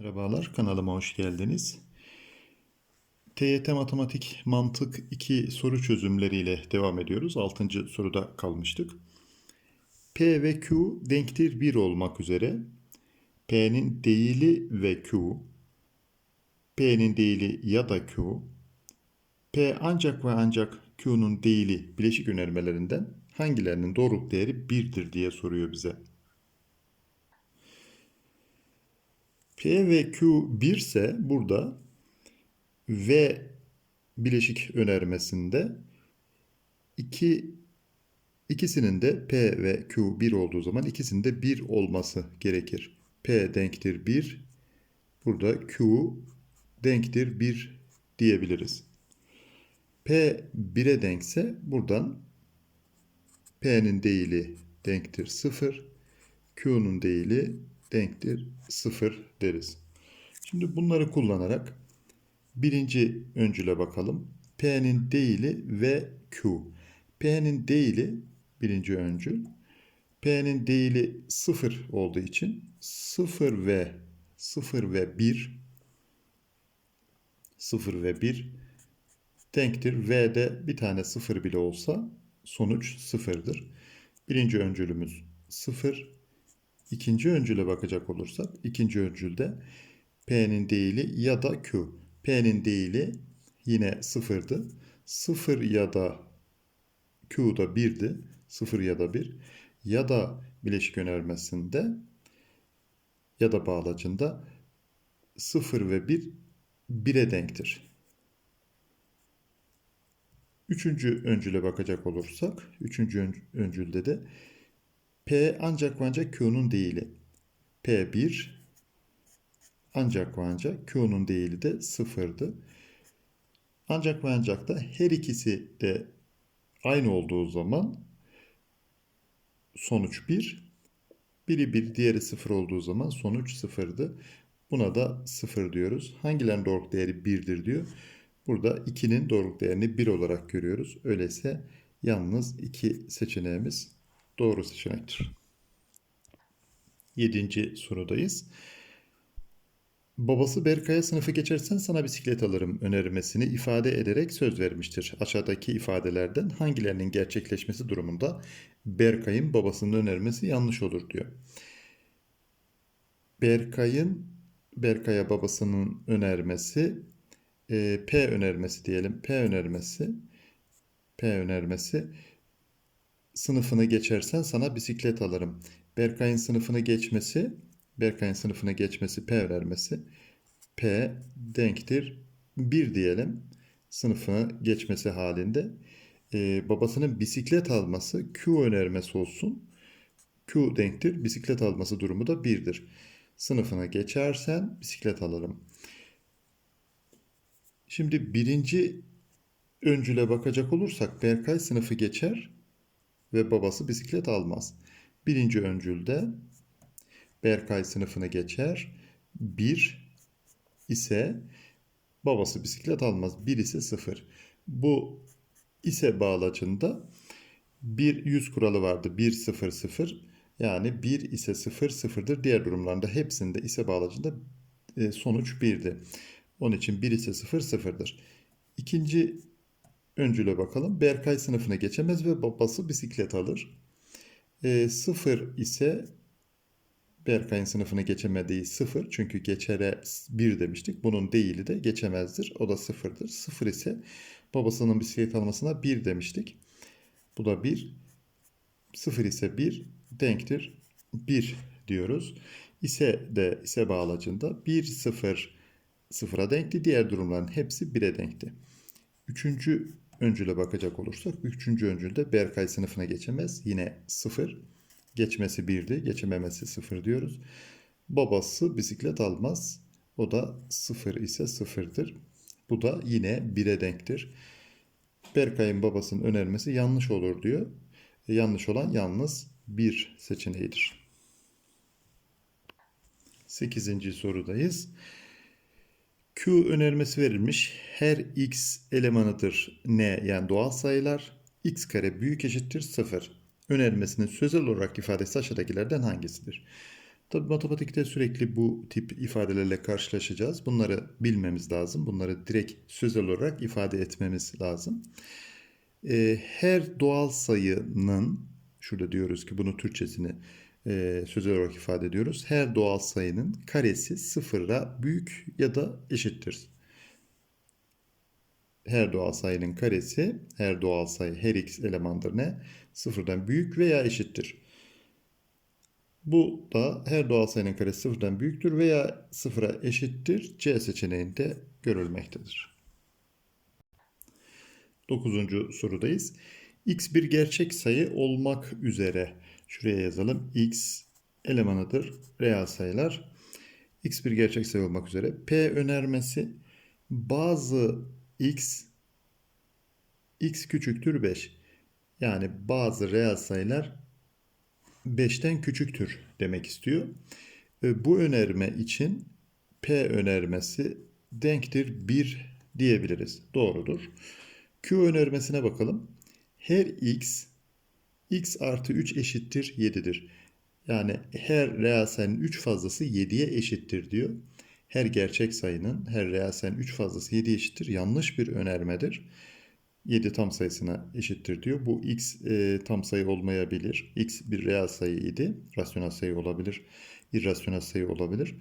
Merhabalar, kanalıma hoş geldiniz. TYT Matematik Mantık 2 soru çözümleriyle devam ediyoruz. 6. soruda kalmıştık. P ve Q denktir 1 olmak üzere P'nin değili ve Q, P'nin değili ya da Q, P ancak ve ancak Q'nun değili bileşik önermelerinden hangilerinin doğruluk değeri 1'dir diye soruyor bize. P ve Q 1 ise burada V bileşik önermesinde iki ikisinin de P ve Q 1 olduğu zaman ikisinin de 1 olması gerekir. P denktir 1. Burada Q denktir 1 diyebiliriz. P 1'e denkse buradan P'nin değili denktir 0. Q'nun değili denktir 0 deriz. Şimdi bunları kullanarak birinci öncüle bakalım. P'nin değili ve Q. P'nin değili birinci öncül. P'nin değili 0 olduğu için 0 ve 0 ve 1 0 ve 1 denktir. V'de bir tane 0 bile olsa sonuç 0'dır. Birinci öncülümüz 0. İkinci öncüle bakacak olursak ikinci öncülde P'nin değili ya da Q. P'nin değili yine sıfırdı. Sıfır ya da Q da 1'di. Sıfır ya da 1. Ya da bileşik önermesinde ya da bağlacında 0 ve 1 1'e denktir. Üçüncü öncüle bakacak olursak, üçüncü öncülde de P ancak ve ancak Q'nun değili. P1 ancak ve ancak Q'nun değili de sıfırdı. Ancak ve ancak da her ikisi de aynı olduğu zaman sonuç 1. Biri 1, diğeri 0 olduğu zaman sonuç 0'dı. Buna da 0 diyoruz. Hangilerinin doğruluk değeri 1'dir diyor. Burada 2'nin doğruluk değerini 1 olarak görüyoruz. Öyleyse yalnız 2 seçeneğimiz doğru seçenektir. Yedinci sorudayız. Babası Berkay'a sınıfı geçersen sana bisiklet alırım önermesini ifade ederek söz vermiştir. Aşağıdaki ifadelerden hangilerinin gerçekleşmesi durumunda Berkay'ın babasının önermesi yanlış olur diyor. Berkay'ın Berkay'a babasının önermesi e, P önermesi diyelim. P önermesi P önermesi sınıfını geçersen sana bisiklet alırım. Berkay'ın sınıfını geçmesi, Berkay'ın sınıfını geçmesi P vermesi. P denktir 1 diyelim. Sınıfını geçmesi halinde. Ee, babasının bisiklet alması Q önermesi olsun. Q denktir. Bisiklet alması durumu da 1'dir. Sınıfına geçersen bisiklet alırım. Şimdi birinci öncüle bakacak olursak Berkay sınıfı geçer ve babası bisiklet almaz. Birinci öncülde Berkay sınıfını geçer. Bir ise babası bisiklet almaz. Bir ise sıfır. Bu ise bağlacında bir yüz kuralı vardı. Bir sıfır sıfır. Yani bir ise sıfır sıfırdır. Diğer durumlarda hepsinde ise bağlacında e, sonuç birdi. Onun için bir ise sıfır sıfırdır. İkinci öncüle bakalım. Berkay sınıfına geçemez ve babası bisiklet alır. E, sıfır ise Berkay'ın sınıfını geçemediği sıfır. Çünkü geçere bir demiştik. Bunun değili de geçemezdir. O da sıfırdır. Sıfır ise babasının bisiklet almasına bir demiştik. Bu da bir. Sıfır ise bir denktir. Bir diyoruz. İse de ise bağlacında bir sıfır sıfıra denkti. Diğer durumların hepsi bire denkti. Üçüncü öncüle bakacak olursak üçüncü öncülde Berkay sınıfına geçemez. Yine sıfır. Geçmesi 1'di. Geçememesi 0 diyoruz. Babası bisiklet almaz. O da 0 ise 0'dır. Bu da yine 1'e denktir. Berkay'ın babasının önermesi yanlış olur diyor. E, yanlış olan yalnız 1 seçeneğidir. 8. sorudayız. Q önermesi verilmiş. Her x elemanıdır n yani doğal sayılar. x kare büyük eşittir 0. Önermesinin sözel olarak ifadesi aşağıdakilerden hangisidir? Tabii matematikte sürekli bu tip ifadelerle karşılaşacağız. Bunları bilmemiz lazım. Bunları direkt sözel olarak ifade etmemiz lazım. Ee, her doğal sayının, şurada diyoruz ki bunu Türkçesini e, sözel olarak ifade ediyoruz. Her doğal sayının karesi sıfıra büyük ya da eşittir. Her doğal sayının karesi, her doğal sayı her x elemandır ne? Sıfırdan büyük veya eşittir. Bu da her doğal sayının karesi sıfırdan büyüktür veya sıfıra eşittir. C seçeneğinde görülmektedir. Dokuzuncu sorudayız. X bir gerçek sayı olmak üzere. Şuraya yazalım. X elemanıdır. Reel sayılar. X bir gerçek sayı olmak üzere. P önermesi bazı X X küçüktür 5. Yani bazı reel sayılar 5'ten küçüktür demek istiyor. E, Bu önerme için P önermesi denktir 1 diyebiliriz. Doğrudur. Q önermesine bakalım. Her x x artı 3 eşittir 7'dir. Yani her reel sayının 3 fazlası 7'ye eşittir diyor. Her gerçek sayının her reel sayının 3 fazlası 7'ye eşittir. Yanlış bir önermedir. 7 tam sayısına eşittir diyor. Bu x e, tam sayı olmayabilir. x bir reel sayı idi. Rasyonel sayı olabilir. irrasyonel sayı olabilir.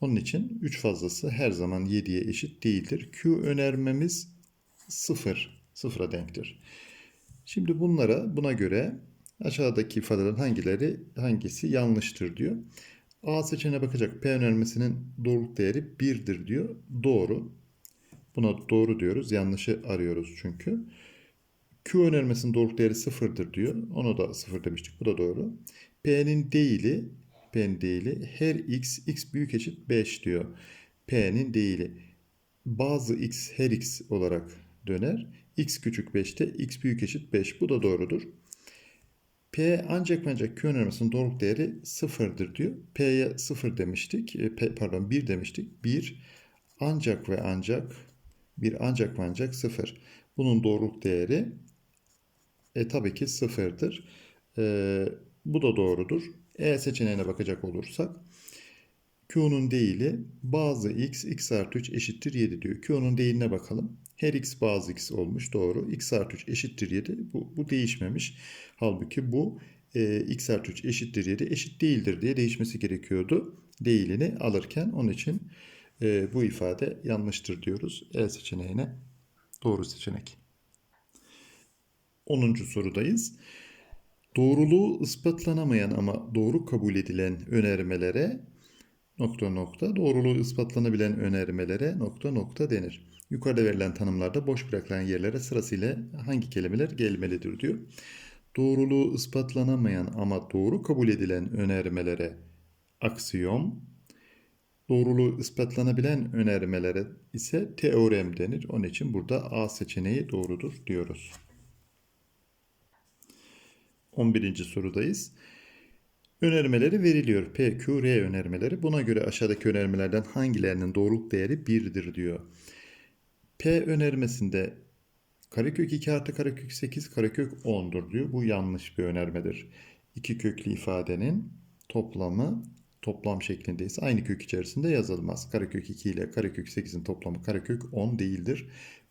Onun için 3 fazlası her zaman 7'ye eşit değildir. Q önermemiz 0. Sıfıra denktir. Şimdi bunlara buna göre aşağıdaki ifadelerin hangileri hangisi yanlıştır diyor. A seçeneğine bakacak. P önermesinin doğruluk değeri 1'dir diyor. Doğru. Buna doğru diyoruz. Yanlışı arıyoruz çünkü. Q önermesinin doğruluk değeri 0'dır diyor. Onu da 0 demiştik. Bu da doğru. P'nin değili P'nin değili her x x büyük eşit 5 diyor. P'nin değili bazı x her x olarak döner. x küçük 5'te x büyük eşit 5. Bu da doğrudur. P ancak ancak Q önermesinin doğruluk değeri 0'dır diyor. P'ye 0 demiştik. E, P, pardon 1 demiştik. 1 ancak ve ancak bir ancak ve ancak 0. Bunun doğruluk değeri e, tabii ki 0'dır. E, bu da doğrudur. E seçeneğine bakacak olursak Q'nun değili bazı x, x artı 3 eşittir 7 diyor. Q'nun değiline bakalım. Her x bazı x olmuş doğru. x artı 3 eşittir 7. Bu, bu değişmemiş. Halbuki bu e, x artı 3 eşittir 7 eşit değildir diye değişmesi gerekiyordu. Değilini alırken onun için e, bu ifade yanlıştır diyoruz. E seçeneğine doğru seçenek. 10. sorudayız. Doğruluğu ispatlanamayan ama doğru kabul edilen önermelere nokta nokta doğruluğu ispatlanabilen önermelere nokta nokta denir. Yukarıda verilen tanımlarda boş bırakılan yerlere sırasıyla hangi kelimeler gelmelidir diyor. Doğruluğu ispatlanamayan ama doğru kabul edilen önermelere aksiyom, doğruluğu ispatlanabilen önermelere ise teorem denir. Onun için burada A seçeneği doğrudur diyoruz. 11. sorudayız. Önermeleri veriliyor. P, Q, R önermeleri. Buna göre aşağıdaki önermelerden hangilerinin doğruluk değeri 1'dir diyor. P önermesinde karekök 2 artı karekök 8 karekök 10'dur diyor. Bu yanlış bir önermedir. İki köklü ifadenin toplamı toplam şeklindeyse aynı kök içerisinde yazılmaz. Karekök 2 ile karekök 8'in toplamı karekök 10 değildir.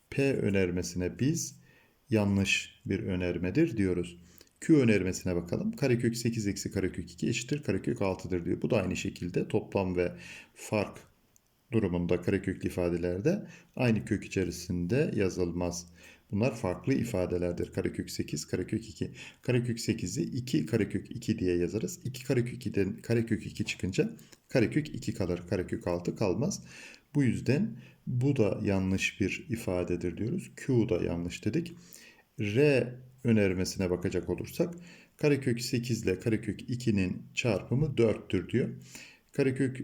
P önermesine biz yanlış bir önermedir diyoruz. Q önermesine bakalım. Karekök 8 eksi karekök 2 eşittir karekök 6'dır diyor. Bu da aynı şekilde toplam ve fark durumunda kareköklü ifadelerde aynı kök içerisinde yazılmaz. Bunlar farklı ifadelerdir. Karekök 8, karekök 2. Karekök 8'i 2 karekök 2 diye yazarız. 2 karekök 2'den karekök 2 çıkınca karekök 2 kalır. Karekök 6 kalmaz. Bu yüzden bu da yanlış bir ifadedir diyoruz. Q da yanlış dedik. R önermesine bakacak olursak karekök 8 ile karekök 2'nin çarpımı 4'tür diyor. Karekök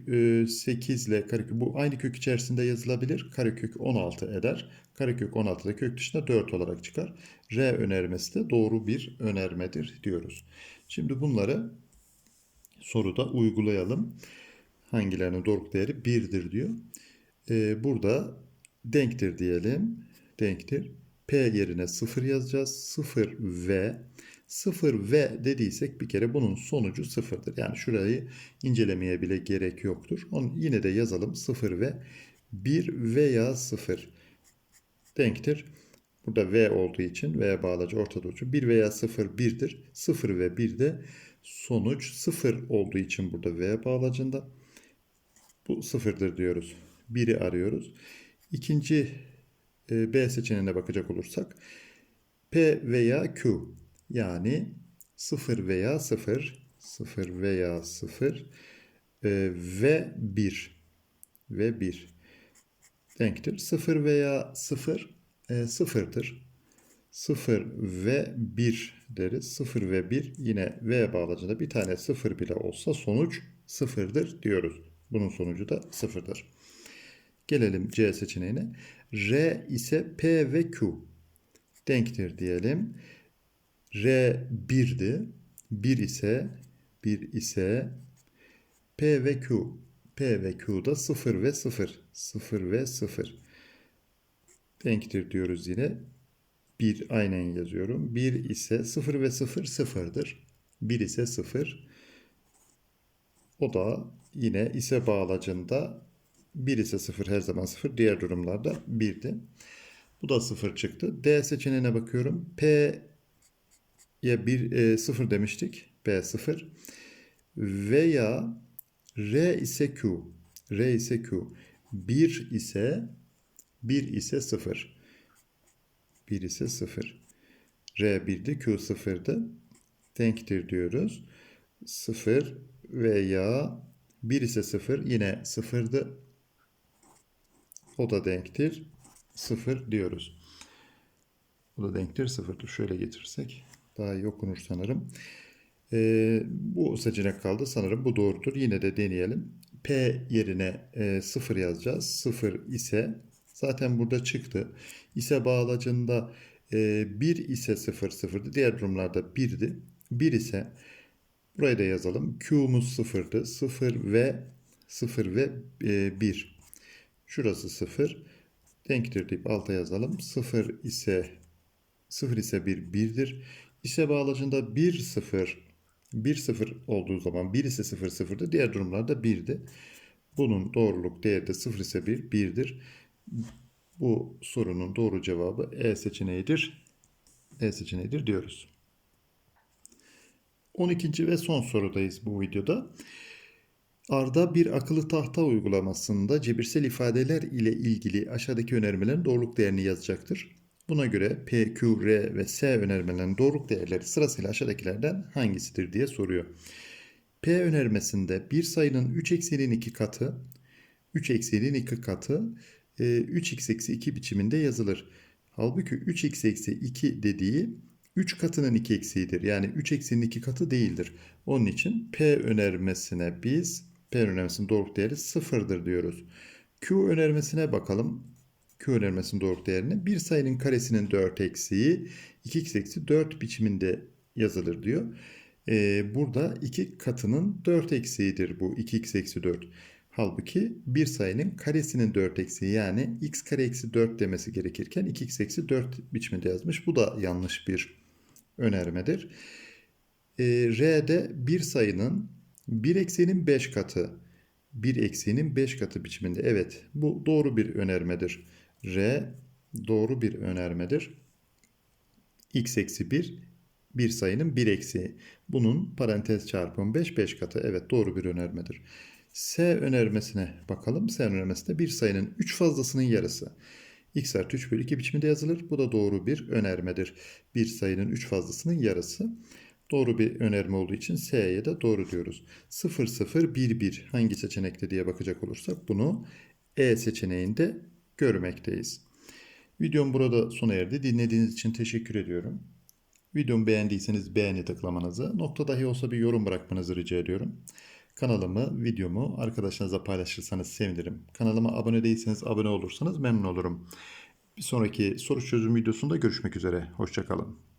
8 ile karekök bu aynı kök içerisinde yazılabilir. Karekök 16 eder. Karekök 16 da kök dışında 4 olarak çıkar. R önermesi de doğru bir önermedir diyoruz. Şimdi bunları soruda uygulayalım. Hangilerinin doğruluk değeri 1'dir diyor. Burada denktir diyelim. Denktir. P yerine 0 yazacağız. 0 ve 0 ve dediysek bir kere bunun sonucu 0'dır. Yani şurayı incelemeye bile gerek yoktur. Onu yine de yazalım. 0 ve 1 veya 0 denktir. Burada V olduğu için V bağlacı ortada ucu 1 veya 0 1'dir. 0 ve 1 de sonuç 0 olduğu için burada V bağlacında bu sıfırdır diyoruz. 1'i arıyoruz. İkinci B seçeneğine bakacak olursak P veya Q yani 0 veya 0 0 veya 0 e, ve 1 ve 1 denktir. 0 veya 0 e, sıfırdır. 0 ve 1 deriz. 0 ve 1 yine V bağlacında bir tane 0 bile olsa sonuç sıfırdır diyoruz. Bunun sonucu da sıfırdır. Gelelim C seçeneğine. R ise P ve Q denktir diyelim. R 1'di. 1 ise 1 ise P ve Q. P ve Q'da 0 ve 0. 0 ve 0. Denktir diyoruz yine. 1 aynen yazıyorum. 1 ise 0 ve 0 sıfırdır. 1 ise 0. O da yine ise bağlacında 1 ise 0 her zaman 0. Diğer durumlarda 1'di. Bu da 0 çıktı. D seçeneğine bakıyorum. P'ye 1 e, 0 demiştik. B 0. Veya R ise Q. R ise Q. 1 ise 1 ise 0. 1 ise 0. R 1'di, Q 0'dı. Denktir diyoruz. 0 veya 1 ise 0 yine 0'dı. O da denktir. 0 diyoruz. O da denktir 0'dır. Şöyle getirsek daha iyi okunur sanırım. Ee, bu seçenek kaldı. Sanırım bu doğrudur. Yine de deneyelim. P yerine e, 0 yazacağız. 0 ise zaten burada çıktı. İse bağlacında e, 1 ise 0 0'dı. Diğer durumlarda 1'di. 1 ise burayı da yazalım. Q'muz 0'dı. 0 ve 0 ve e, 1. Şurası 0. Denktir deyip alta yazalım. 0 ise 0 ise 1 1'dir. İse bağlacında 1 0 1 0 olduğu zaman 1 ise 0 0'dı. Diğer durumlarda 1'di. Bunun doğruluk değeri de 0 ise 1 1'dir. Bu sorunun doğru cevabı E seçeneğidir. E seçeneğidir diyoruz. 12. ve son sorudayız bu videoda. Arda bir akıllı tahta uygulamasında cebirsel ifadeler ile ilgili aşağıdaki önermelerin doğruluk değerini yazacaktır. Buna göre P, Q, R ve S önermelerinin doğruluk değerleri sırasıyla aşağıdakilerden hangisidir diye soruyor. P önermesinde bir sayının 3 eksenin 2 katı, 3 eksenin 2 katı 3x eksi 2 biçiminde yazılır. Halbuki 3x eksi 2 dediği 3 katının 2 eksiğidir. Yani 3 eksinin 2 katı değildir. Onun için P önermesine biz P önermesinin doğruluk değeri sıfırdır diyoruz. Q önermesine bakalım. Q önermesinin doğruluk değerini bir sayının karesinin 4 eksiği 2x eksi 4 biçiminde yazılır diyor. Ee, burada 2 katının 4 eksiğidir bu 2x eksi 4. Halbuki bir sayının karesinin 4 eksiği yani x kare eksi 4 demesi gerekirken 2x eksi 4 biçiminde yazmış. Bu da yanlış bir önermedir. Ee, R'de bir sayının 1 eksiğinin 5 katı 1 eksiğinin 5 katı biçiminde. Evet bu doğru bir önermedir. R doğru bir önermedir. x eksi 1 bir sayının 1 eksiği. Bunun parantez çarpımı 5 5 katı. Evet doğru bir önermedir. S önermesine bakalım. S önermesinde bir sayının 3 fazlasının yarısı. x artı 3 bölü 2 biçiminde yazılır. Bu da doğru bir önermedir. Bir sayının 3 fazlasının yarısı. Doğru bir önerme olduğu için S'ye de doğru diyoruz. 0 0 1 1 hangi seçenekte diye bakacak olursak bunu E seçeneğinde görmekteyiz. Videom burada sona erdi. Dinlediğiniz için teşekkür ediyorum. Videomu beğendiyseniz beğeni tıklamanızı, nokta dahi olsa bir yorum bırakmanızı rica ediyorum. Kanalımı, videomu arkadaşlarınızla paylaşırsanız sevinirim. Kanalıma abone değilseniz abone olursanız memnun olurum. Bir sonraki soru çözüm videosunda görüşmek üzere. Hoşçakalın.